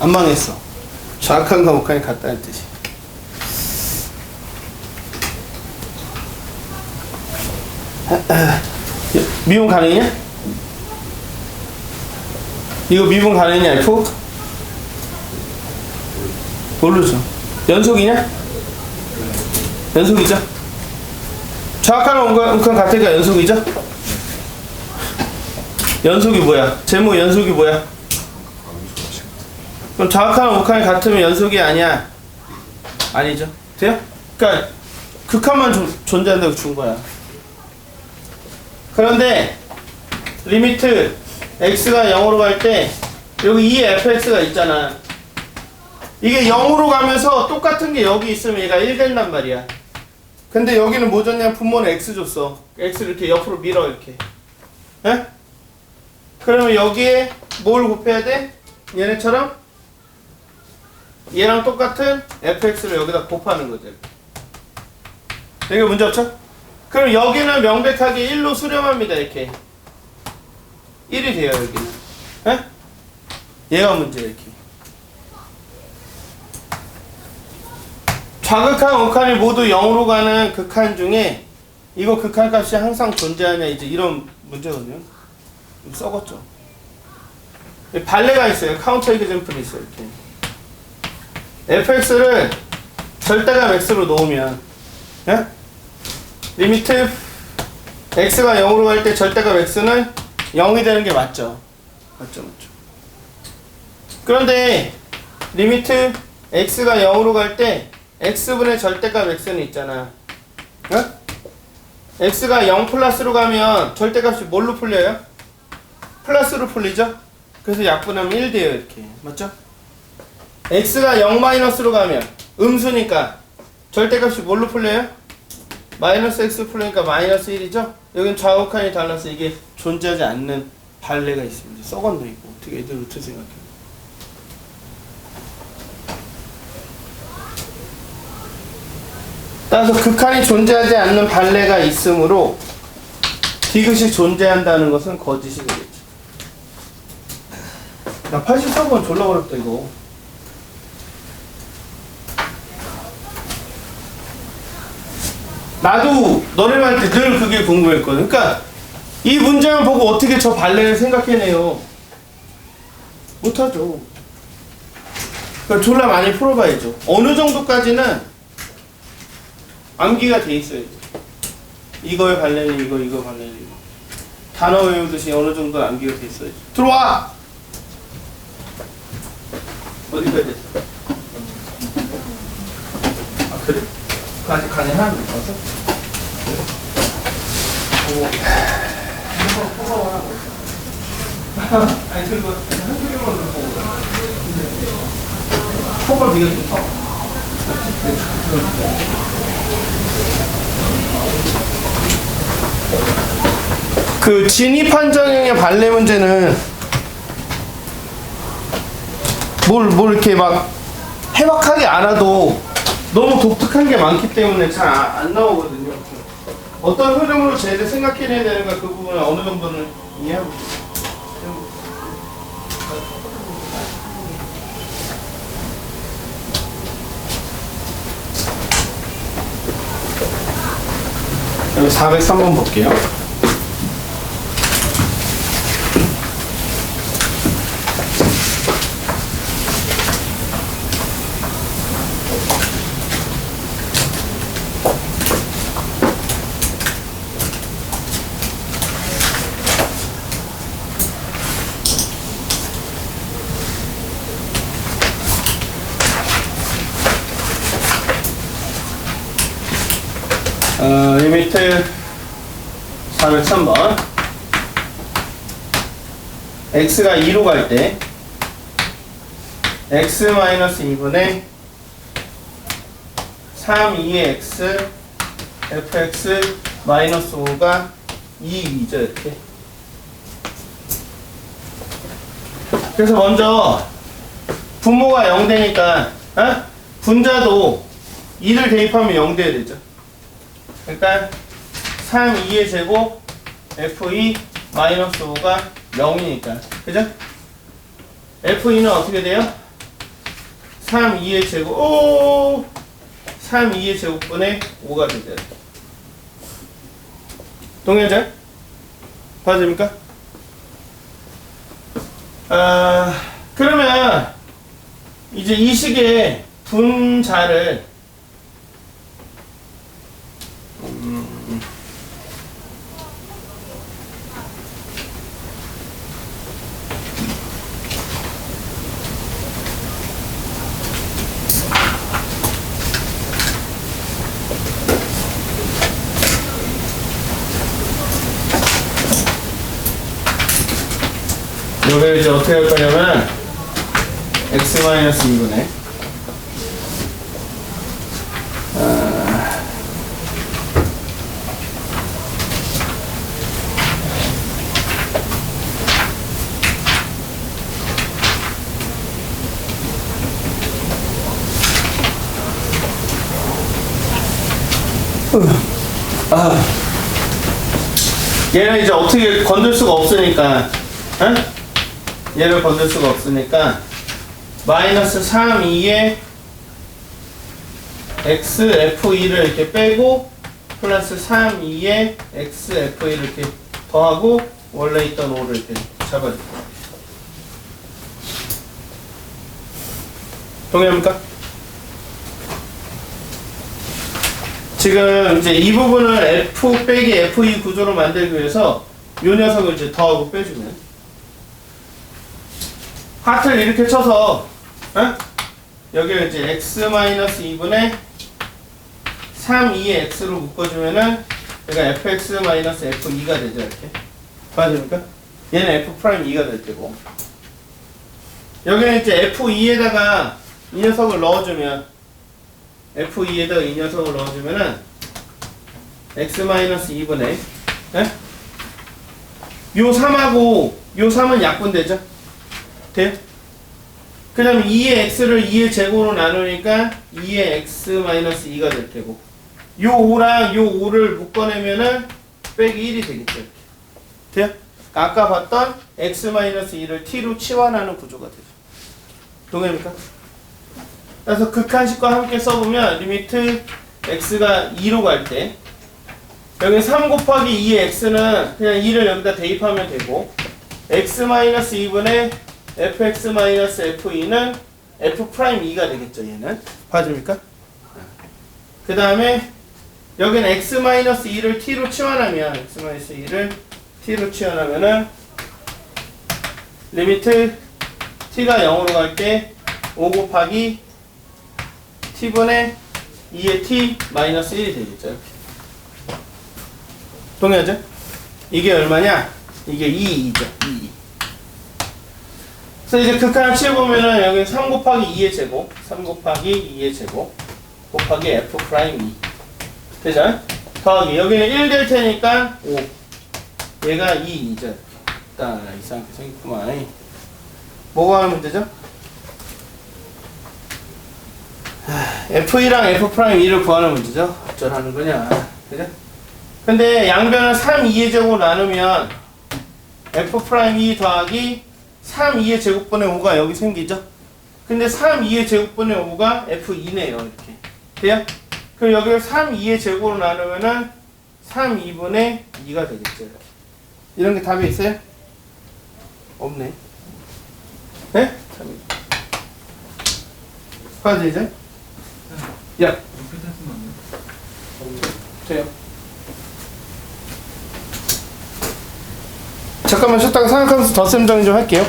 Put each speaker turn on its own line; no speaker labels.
안 망했어. 좌악한과 우악한이 같다는 뜻이. 미분 가능이냐? 이거 미분 가능이냐, F? 모르죠. 연속이냐? 연속이죠? 좌악한 우악한 같으니까 연속이죠? 연속이 뭐야? 제목 연속이 뭐야? 그럼 좌악한 우악한이 같으면 연속이 아니야? 아니죠? 돼요? 그러니까 극한만 존- 존재한다고 준 거야. 그런데 리미트 x가 0으로 갈 때 여기 2fx가 있잖아. 이게 0으로 가면서 똑같은 게 여기 있으면 얘가 1 된단 말이야. 근데 여기는 뭐 줬냐? 분모는 x 줬어. x를 이렇게 옆으로 밀어 이렇게. 에? 그러면 여기에 뭘 곱해야 돼? 얘네처럼 얘랑 똑같은 fx를 여기다 곱하는 거죠. 이게 문제 없죠? 그럼 여기는 명백하게 1로 수렴합니다. 이렇게 1이 돼요 여기는. 에? 얘가 문제 이렇게. 좌극한 우극한이 모두 0으로 가는 극한 중에 이거 극한 값이 항상 존재하냐 이제 이런 문제거든요. 좀 썩었죠. 발레가 있어요. 카운터 이그젠플이 있어요. 이렇게. Fx를 절대값 x로 놓으면 예? 리미트 x가 0으로 갈 때 절대값 x는 0이 되는 게 맞죠. 맞죠, 맞죠. 그런데 리미트 x가 0으로 갈 때 x분의 절대값 x는 있잖아. 어? x가 0 플러스로 가면 절대값이 뭘로 풀려요? 플러스로 풀리죠? 그래서 약분하면 1 돼요, 이렇게. 맞죠? X가 0 마이너스로 가면 음수니까 절대값이 뭘로 풀려요? 마이너스 x 풀리니까 마이너스 1이죠? 여긴 좌우 칸이 달라서 이게 존재하지 않는 발레가 있습니다. 썩언도 있고 어떻게 애들 어떻게 생각해요? 따라서 극한이 존재하지 않는 발레가 있으므로 디귿이 존재한다는 것은 거짓이 되겠죠. 나 83번 졸라 어렵다 이거. 나도 너네 말때 늘 그게 궁금했거든. 그러니까 이 문장을 보고 어떻게 저 발레를 생각해내요? 못하죠. 그러니까 졸라 많이 풀어봐야죠. 어느 정도까지는 암기가 돼 있어야죠. 이거의 발레는 이거, 이거 발레는 이거. 단어 외우듯이 어느 정도 암기가 돼 있어야죠. 들어와! 어디까지 됐어? 아, 그래? 그 아직 가능한 거 있어서? 아니 그리고 한 비교 쳐. 그 진입 판정형의 발레 문제는 뭘, 뭘 이렇게 막 해박하게 알아도 너무 독특한 게 많기 때문에 잘 안 나오거든요. 어떤 흐름으로 쟤를 생각해내야 되는가 그 부분은 어느 정도는 이해하고 있어요. 여기 403번 볼게요. 어, 리미트 403번. x가 2로 갈 때 x 2분의 3, 2의 x fx 마이너스 5가 2이죠 이렇게. 그래서 먼저 분모가 0 되니까 어? 분자도 2를 대입하면 0 돼야 되죠 그러니까 3, 2의 제곱 F2 마이너스 5가 0이니까 그죠? F2는 어떻게 돼요? 3 2의 제곱 오! 3 2의 제곱분의 5가 되죠. 동의하죠? 봐줍니까? 아, 그러면 이제 이 식의 분자를 요걸 이제 어떻게 할 거냐면 x-2분의 아. 얘는 이제 어떻게 건들 수가 없으니까, 응? 얘를 건들 수가 없으니까 마이너스 3, 2에 x, f2를 이렇게 빼고 플러스 3, 2에 x, f2를 이렇게 더하고 원래 있던 5를 이렇게 잡아줘. 동의합니까? 지금 이제 이 부분을 f 빼기 f2 구조로 만들기 위해서 이 녀석을 이제 더하고 빼주면 하트를 이렇게 쳐서 어? 여기를 이제 x-2분의 3, 2의 x로 묶어주면은 얘가 fx-f2가 되죠 이렇게 맞습니까? 얘는 f'2가 될 테고 여기는 이제 f2에다가 이 녀석을 넣어주면 f2에다가 이 녀석을 넣어주면은 x-2분의 예? 요 3하고 요 3은 약분되죠? 돼요? 그 다음 2의 x를 2의 제곱으로 나누니까 2의 x-2가 될 테고 요 5랑 요 5를 묶어내면은 빼기 1이 되겠죠 이렇게. 돼요? 아까 봤던 x-2를 t로 치환하는 구조가 되죠 동의합니까? 그래서 극한식과 함께 써보면 리미트 x가 2로 갈 때 여기 3 곱하기 2의 x는 그냥 2를 여기다 대입하면 되고 x-2분의 fx-f2는 f'2가 되겠죠 얘는 봐줍니까? 그 다음에 여기는 x-2를 t로 치환하면 x-2를 t로 치환하면은 리미트 t가 0으로 갈 때 5 곱하기 t분의 2의 t 마이너스 1이 되겠죠 이렇게. 동의하죠? 이게 얼마냐? 이게 2이죠 2 그래서 이제 극한을 치워보면은 여기 3 곱하기 2의 제곱 3 곱하기 2의 제곱 곱하기 f 프라임 2 되죠? 더하기 여기는 1 될 테니까 5 얘가 2이죠 딱 이상하게 생겼구만 뭐가 하면 되죠? F2랑 F 프라임 2를 구하는 문제죠. 어쩌라는 거냐. 그죠? 근데 양변을 3, 2의 제곱으로 나누면 F 프라임 2 더하기 3, 2의 제곱분의 5가 여기 생기죠? 근데 3, 2의 제곱분의 5가 F2네요. 이렇게. 돼요? 그럼 여기를 3, 2의 제곱으로 나누면은 3, 2분의 2가 되겠죠. 이렇게. 이런 게 답이 있어요? 없네. 네? 참. 봐야지 이제. 야, 돼요. 잠깐만 쉬었다가 생각하면서 덧셈 정리 좀 할게요.